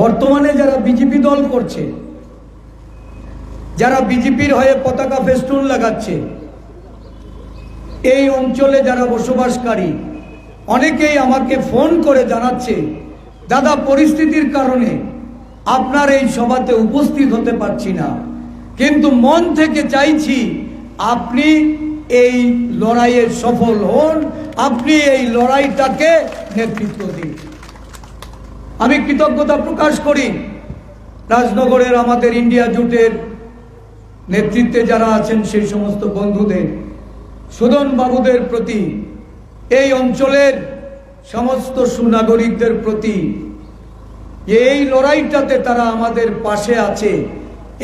বর্তমানে যারা বিজেপি দল করছে, যারা বিজেপির হয়ে পতাকা ফেস্টুন লাগাচ্ছে, এই অঞ্চলে যারা বসবাসকারী, অনেকেই আমাকে ফোন করে জানাচ্ছে, দাদা, পরিস্থিতির কারণে আপনার এই সভাতে উপস্থিত হতে পারছি না। কিন্তু মন থেকে চাইছি আপনি এই লড়াইয়ে সফল হন, আপনি এই লড়াইটাকে নেতৃত্ব দিন। আমি কৃতজ্ঞতা প্রকাশ করি রাজনগরের আমাদের ইন্ডিয়া জোটের নেতৃত্বে যারা আছেন সেই সমস্ত বন্ধুদের, সুদন বাবুদের প্রতি, এই অঞ্চলের সমস্ত সুনাগরিকদের প্রতি, এই লড়াইটাতে তারা আমাদের পাশে আছে।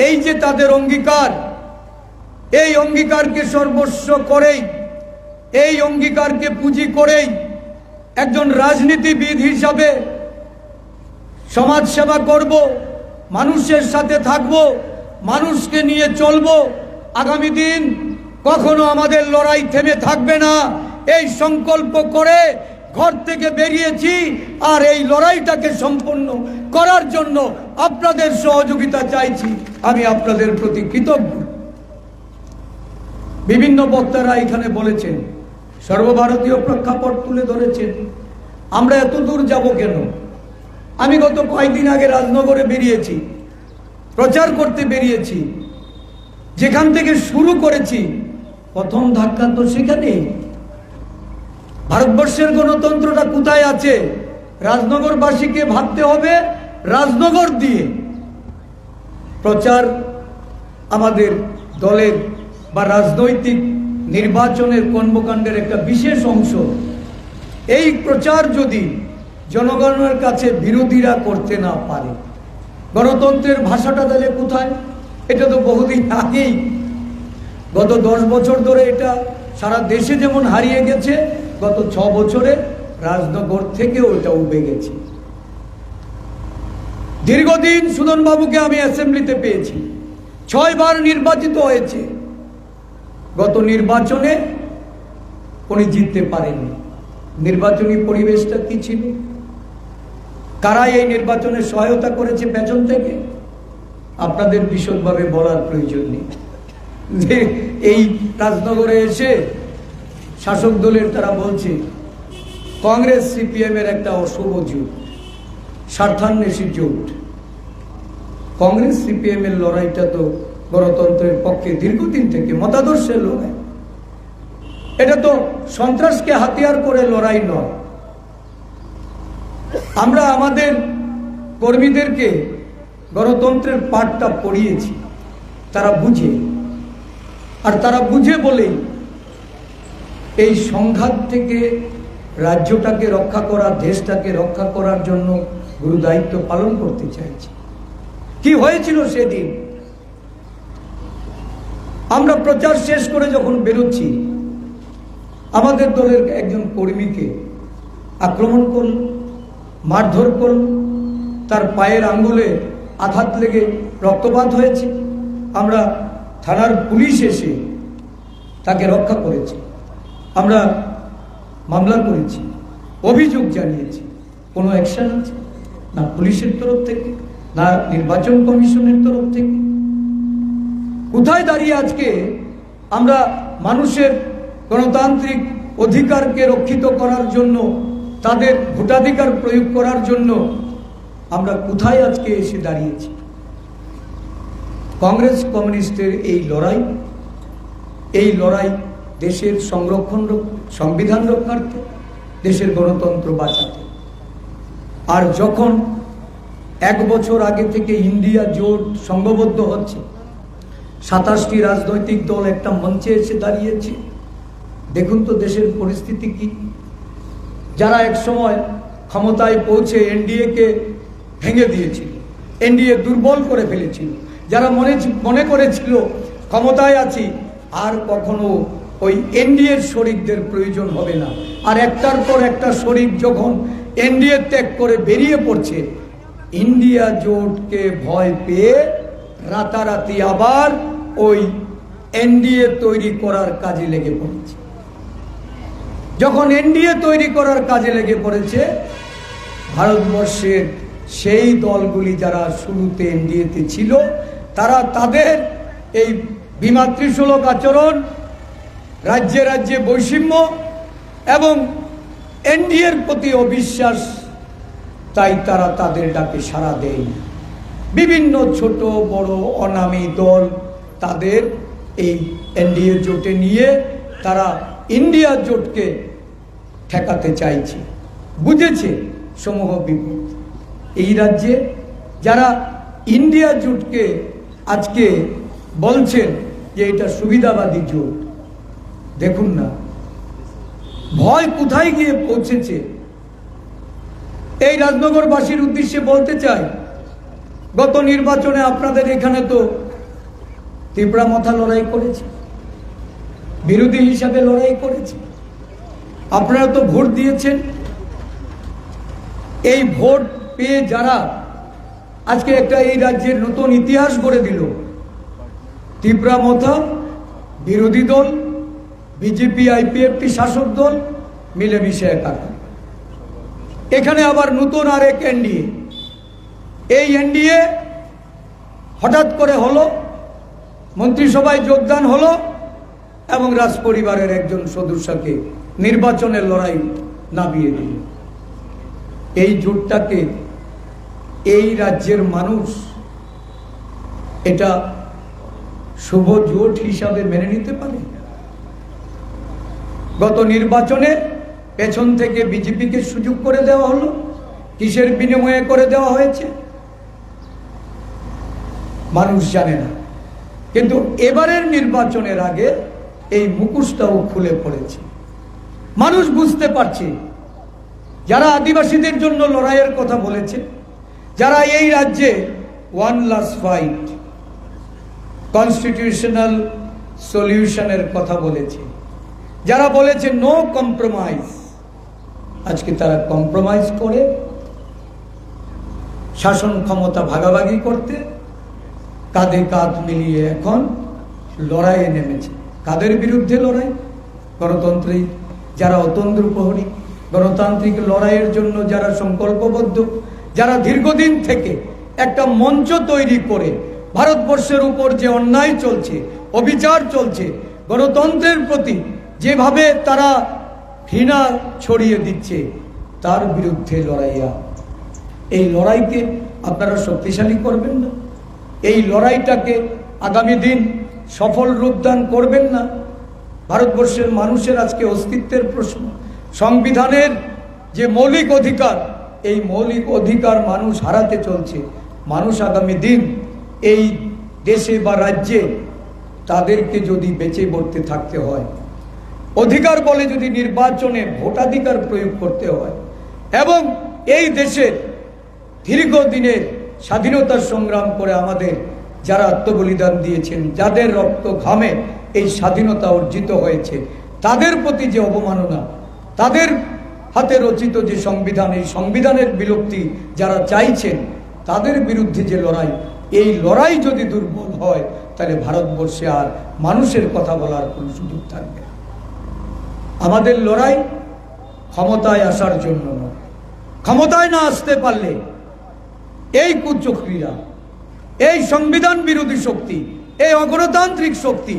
এই যে তাদের অঙ্গীকার, এই অঙ্গীকারকে সর্বস্ব করেই, এই অঙ্গীকারকে পুঁজি করেই একজন রাজনীতিবিদ হিসাবে সমাজ সেবা করব, মানুষের সাথে থাকব, মানুষকে নিয়ে চলব। আগামী দিন কখনো আমাদের লড়াই থেমে থাকবে না। এই সংকল্প করে ঘর থেকে বেরিয়েছি আর এই লড়াইটাকে সম্পন্ন করার জন্য আপনাদের সহযোগিতা চাইছি। আমি আপনাদের প্রতি কৃতজ্ঞ। বিভিন্ন বক্তারা এখানে বলেছেন, সর্বভারতীয় প্রেক্ষাপট তুলে ধরেছেন, আমরা এত দূর যাব কেন? আমি গত কয়েকদিন আগে রাজনগরে বেরিয়েছি, প্রচার করতে বেরিয়েছি, যেখান থেকে শুরু করেছি, প্রথম ধাক্কা তো সেখানে। ভারতবর্ষের গণতন্ত্রটা কোথায় আছে? রাজনগরবাসীকে ভাবতে হবে রাজনগর দিয়ে। প্রচার আমাদের দলের বা রাজনৈতিক নির্বাচনের কর্মকাণ্ডের একটা বিশেষ অংশ। এই প্রচার যদি জনগণের কাছে বিরোধীরা করতে না পারে। গণতন্ত্রের ভাষাটা তাহলে কোথায়? এটা তো বহুদিন আগেই। গত দশ বছর ধরে এটা সারা দেশে যেমন হারিয়ে গেছে, গত ছ বছরে রাজনগর থেকেও এটা উবে গেছে। দীর্ঘদিন সুদনবাবুকে আমি অ্যাসেম্বলিতে পেয়েছি। ছয়বার নির্বাচিত হয়েছে। গত নির্বাচনে উনি জিততে পারেননি। নির্বাচনী পরিবেশটা কি ছিল? কারা এই নির্বাচনে সহায়তা করেছে পেছন থেকে? আপনাদের বিশদভাবে বলার প্রয়োজন নেই। যে এই রাজনগরে এসে শাসক দলের তারা বলছে, কংগ্রেস সিপিএম এর একটা অশুভ জোট, স্বার্থান্বেষী জোট। কংগ্রেস সিপিএম এর লড়াইটা তো গণতন্ত্রের পক্ষে দীর্ঘদিন থেকে মতাদর্শের লড়াই। এটা তো সন্ত্রাসকে হাতিয়ার করে লড়াই নয়। আমরা আমাদের কর্মীদেরকে গণতন্ত্রের পাঠটা পড়িয়েছি। তারা বুঝে। আর তারা বুঝে বলেই এই সংঘাত থেকে রাজ্যটাকে রক্ষা করা, দেশটাকে রক্ষা করার জন্য গুরু দায়িত্ব পালন করতে চাইছে। কি হয়েছিল সেদিন? আমরা প্রচার শেষ করে যখন বেরোচ্ছি, আমাদের দলের একজন কর্মীকে আক্রমণ করল। মারধর করল। তার পায়ের আঙ্গুলে আঘাত লেগে রক্তপাত হয়েছে। আমরা থানার পুলিশ এসে তাকে রক্ষা করেছে। আমরা মামলা করেছি। অভিযোগ জানিয়েছি। কোনো অ্যাকশন আছে? না পুলিশের তরফ থেকে, না নির্বাচন কমিশনের তরফ থেকে। কোথায় দাঁড়িয়ে আজকে আমরা মানুষের গণতান্ত্রিক অধিকারকে রক্ষিত করার জন্য তাদের ভোটাধিকার প্রয়োগ করার জন্য আমরা কোথায় আজকে এসে দাঁড়িয়েছি? কংগ্রেস কমিউনিস্টের এই লড়াই এই লড়াই দেশের সংরক্ষণ রক- সংবিধান রক্ষার্থে, দেশের গণতন্ত্র বাঁচাতে। আর যখন এক বছর আগে থেকে ইন্ডিয়া জোট সংঘবদ্ধ হচ্ছে, সাতাশটি রাজনৈতিক দল একটা মঞ্চে এসে দাঁড়িয়েছে। দেখুন তো দেশের পরিস্থিতি কি। যারা এক সময় ক্ষমতায় পৌঁছে এনডিএকে ভেঙে দিয়েছিল, এনডিএ দুর্বল করে ফেলেছিল, যারা মনে মনে করেছিল ক্ষমতায় আছি, আর কখনো ওই এনডিএর শরিকদের প্রয়োজন হবে না। আর একটার পর একটা শরিক যখন এনডিএ ত্যাগ করে বেরিয়ে পড়ছে, ইন্ডিয়া জোটকে ভয় পেয়ে রাতারাতি আবার ওই এনডিএ তৈরি করার কাজে লেগে পড়েছে। যখন এনডিএ তৈরি করার কাজে লেগে পড়েছে ভারতবর্ষের সেই দলগুলি যারা শুরুতে এনডিএতে ছিল, তারা তাদের এই বিমাতৃসুলভ আচরণ, রাজ্যে রাজ্যে বৈষম্য এবং এনডিএর প্রতি অবিশ্বাস, তাই তারা তাদের ডাকে সাড়া দেয় বিভিন্ন ছোট, বড়, অনামী দল তাদের এই এনডিএ জোটে নিয়ে তারা ইন্ডিয়া জোটকে ঠেকাতে চাইছে। বুঝেছে সমূহ বিপদ। এই রাজ্যে যারা ইন্ডিয়া জোটকে আজকে বলছেন যে এটা সুবিধাবাদী জোট, দেখুন না। ভয় কোথায় গিয়ে পৌঁছেছে? এই রাজনগরবাসীর উদ্দেশ্যে বলতে চাই, গত নির্বাচনে আপনাদের এখানে তো তিপড়া মাথা লড়াই করেছে, বিরোধী হিসাবে লড়াই করেছে। আপনারা তো ভোট দিয়েছেন। এই ভোট পেয়ে যারা আজকে একটা এই রাজ্যের নতুন ইতিহাস গড়ে দিল তিপড়া মথা বিরোধী দল, বিজেপি আইপিএফটি শাসক দল, মিলেমিশে একাকার। এখানে আবার নতুন আরেক এনডিএ। এই এনডিএ হঠাৎ করে হলো, মন্ত্রিসভায় যোগদান হলো এবং রাজপরিবারের একজন সদস্যকে নির্বাচনের লড়াই নামিয়ে দিল। এই জোটটাকে এই রাজ্যের মানুষ এটা শুভ জোট হিসাবে মেনে নিতে পারে? গত নির্বাচনে পেছন থেকে বিজেপিকে সুযোগ করে দেওয়া হলো, কিসের বিনিময়ে করে দেওয়া হয়েছে? মানুষ জানে না। কিন্তু এবারের নির্বাচনের আগে এই মুখোশটাও খুলে পড়েছে। মানুষ বুঝতে পারছে। যারা আদিবাসীদের জন্য লড়াইয়ের কথা বলেছে, যারা এই রাজ্যে ওয়ান লাস্ট ফাইট কনস্টিটিউশনাল সলিউশনের কথা বলেছে। যারা বলেছে নো কম্প্রোমাইজ আজকে তারা কম্প্রোমাইজ করে, শাসন ক্ষমতা ভাগাভাগি করতে, কাঁধে কাঁধ মিলিয়ে এখন লড়াইয়ে নেমেছে। কাদের বিরুদ্ধে লড়াই? গণতন্ত্রে যারা অতন্ত্র প্রহরী, গণতান্ত্রিক লড়াইয়ের জন্য যারা সংকল্পবদ্ধ, যারা দীর্ঘদিন থেকে একটা মঞ্চ তৈরি করে ভারতবর্ষের উপর যে অন্যায় চলছে, অবিচার চলছে, গণতন্ত্রের প্রতি যেভাবে তারা ঘৃণা ছড়িয়ে দিচ্ছে, তার বিরুদ্ধে লড়াইয়া। এই লড়াইকে আপনারা শক্তিশালী করবেন না। এই লড়াইটাকে আগামী দিন সফল রূপদান করবেন না। ভারতবর্ষের মানুষের আজকে অস্তিত্বের প্রশ্ন। সংবিধানের যে মৌলিক অধিকার, এই মৌলিক অধিকার মানুষ হারাতে চলছে। মানুষ আগামী দিন এই দেশে বা রাজ্যে তাদেরকে যদি বেঁচে বলতে থাকতে হয়, অধিকার বলে যদি নির্বাচনে ভোটাধিকার প্রয়োগ করতে হয় এবং এই দেশের দীর্ঘদিনের স্বাধীনতার সংগ্রাম করে আমাদের যারা আত্মবলিদান দিয়েছেন, যাদের রক্ত ঘামে এই স্বাধীনতা অর্জিত হয়েছে। তাদের প্রতি যে অবমাননা, তাদের হাতে রচিত যে সংবিধান, এই সংবিধানের বিলুপ্তি যারা চাইছেন, তাদের বিরুদ্ধে যে লড়াই, এই লড়াই যদি দুর্বল হয়, তাহলে ভারতবর্ষে আর মানুষের কথা বলার কোনো সুযোগ থাকবে আমাদের লড়াই ক্ষমতায় আসার জন্য নয়। ক্ষমতায় না আসতে পারলে এই কুচক্রীরা, এই সংবিধান বিরোধী শক্তি, এই অগণতান্ত্রিক শক্তি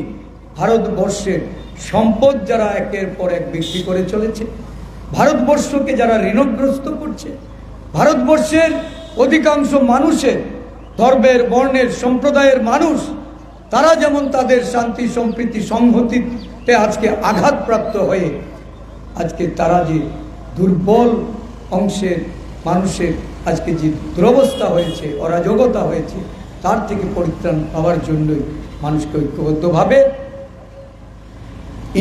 ভারতবর্ষের সম্পদ যারা একের পর এক বিক্রি করে চলেছে, ভারতবর্ষকে যারা ঋণগ্রস্ত করছে, ভারতবর্ষের অধিকাংশ মানুষের ধর্মের, বর্ণের, সম্প্রদায়ের মানুষ, তারা যেমন তাদের শান্তি, সম্প্রীতি, সংহতিতে আজকে আঘাতপ্রাপ্ত হয়ে, আজকে তারা যে দুর্বল অংশের মানুষের আজকে যে দুরবস্থা হয়েছে, অরাজকতা হয়েছে, তার থেকে পরিত্রাণ পাওয়ার জন্যই মানুষকে ঐক্যবদ্ধভাবে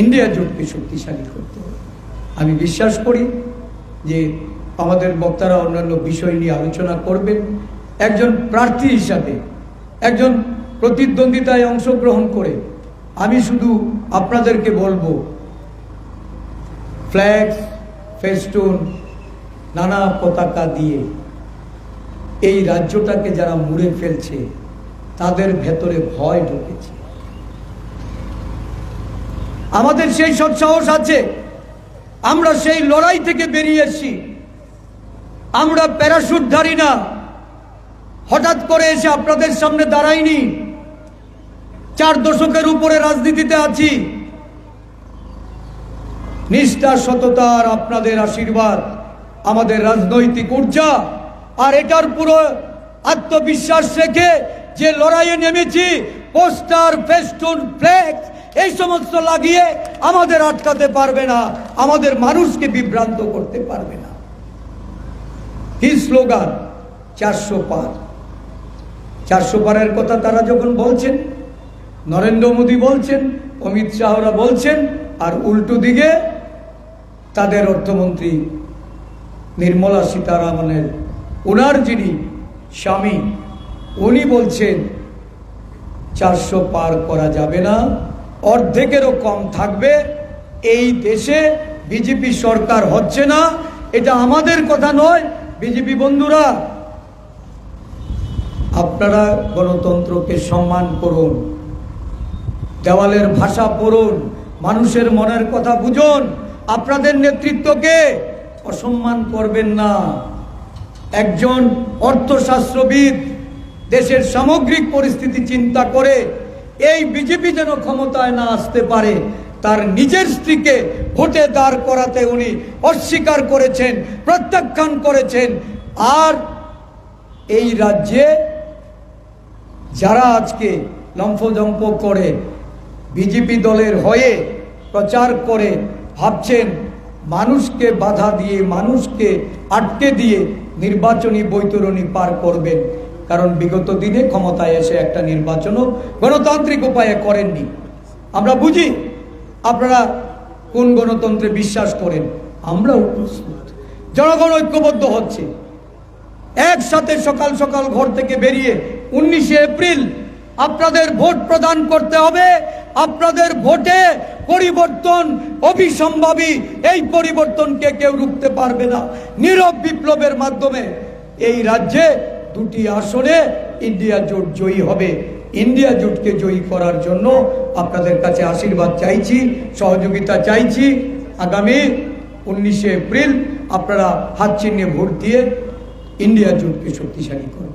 ইন্ডিয়া জোটকে শক্তিশালী করতে হবে। আমি বিশ্বাস করি যে আমাদের বক্তারা অন্যান্য বিষয় নিয়ে আলোচনা করবেন। একজন প্রার্থী হিসাবে, একজন প্রতিদ্বন্দ্বিতায় অংশগ্রহণ করে আমি শুধু আপনাদেরকে বলব ফ্ল্যাগ ফেস্টুন, নানা পতাকা দিয়ে এই রাজ্যটাকে যারা মুড়ে ফেলছে, তাদের ভেতরে ভয় ঢুকেছে। আমাদের সেই সৎসাহস আছে। আমরা সেই লড়াই থেকে বেরিয়ে এসেছি। আমরা প্যারাশুটধারী না। হঠাৎ করে এসে আপনাদের সামনে দাঁড়াইনি। চার দশকের উপরে রাজনীতিতে আছি। নিষ্ঠা, সততা আর আপনাদের আশীর্বাদ আমাদের রাজনৈতিক ঊর্জা। আর এটার পুরো আত্মবিশ্বাস রেখে যে লড়াইয়ে নেমেছি, পোস্টার, ফেস্টুন, ফ্লেক্স এই সমস্ত লাগিয়ে আমাদের আটকাতে পারবে না, আমাদের মানুষকে বিভ্রান্ত করতে পারবে না। কি স্লোগান? চারশো পার। চারশো পারের কথা তারা যখন বলছেন, নরেন্দ্র মোদী বলছেন, অমিত শাহরা বলছেন, আর উল্টো দিকে তাদের অর্থমন্ত্রী নির্মলা সীতারামনের ওনার যিনি স্বামী, উনি বলছেন, চারশো পার করা যাবে না। অর্ধেকেরও কম থাকবে। এই দেশে বিজেপি সরকার হচ্ছে না, এটা আমাদের কথা নয়। বিজেপি বন্ধুরা, আপনারা গণতন্ত্রকে সম্মান করুন, দেওয়ালের ভাষা পড়ুন, মানুষের মনের কথা বুঝুন। আপনাদের নেতৃত্বকে অসম্মান করবেন না। একজন অর্থশাস্ত্রবিদ দেশের সামগ্রিক পরিস্থিতি চিন্তা করে এই বিজেপি যেন ক্ষমতায় না আসতে পারে, তার নিজের স্ত্রীকে ভোটে দাঁড় করাতে উনি অস্বীকার করেছেন, প্রত্যাখ্যান করেছেন। আর এই রাজ্যে যারা আজকে লম্ফজম্প করে, বিজেপি দলের হয়ে প্রচার করে, ভাবছেন মানুষকে বাধা দিয়ে, মানুষকে আটকে দিয়ে নির্বাচনী বৈতরণী পার করবেন। কারণ বিগত দিনে ক্ষমতায় এসে একটা নির্বাচনও গণতান্ত্রিক উপায়ে করেননি। আমরা বুঝি, আপনারা কোন গণতন্ত্রে বিশ্বাস করেন? আমরাও প্রস্তুত জনগণ ঐক্যবদ্ধ হচ্ছে। একসাথে সকাল সকাল ঘর থেকে বেরিয়ে উনিশে এপ্রিল আপনাদের ভোট প্রদান করতে হবে। আপনাদের ভোটে পরিবর্তন অভিসম্ভাবী এই পরিবর্তনকে কেউ রুখতে পারবে না। নীরব বিপ্লবের মাধ্যমে এই রাজ্যে দুটি আসনে ইন্ডিয়া জোট জয়ী হবে। ইন্ডিয়া জোটকে জয়ী করার জন্য আপনাদের কাছে আশীর্বাদ চাইছি, সহযোগিতা চাইছি। আগামী উনিশে এপ্রিল আপনারা হাত চিহ্নে ভোট দিয়ে ইন্ডিয়া জোটকে শক্তিশালী করবে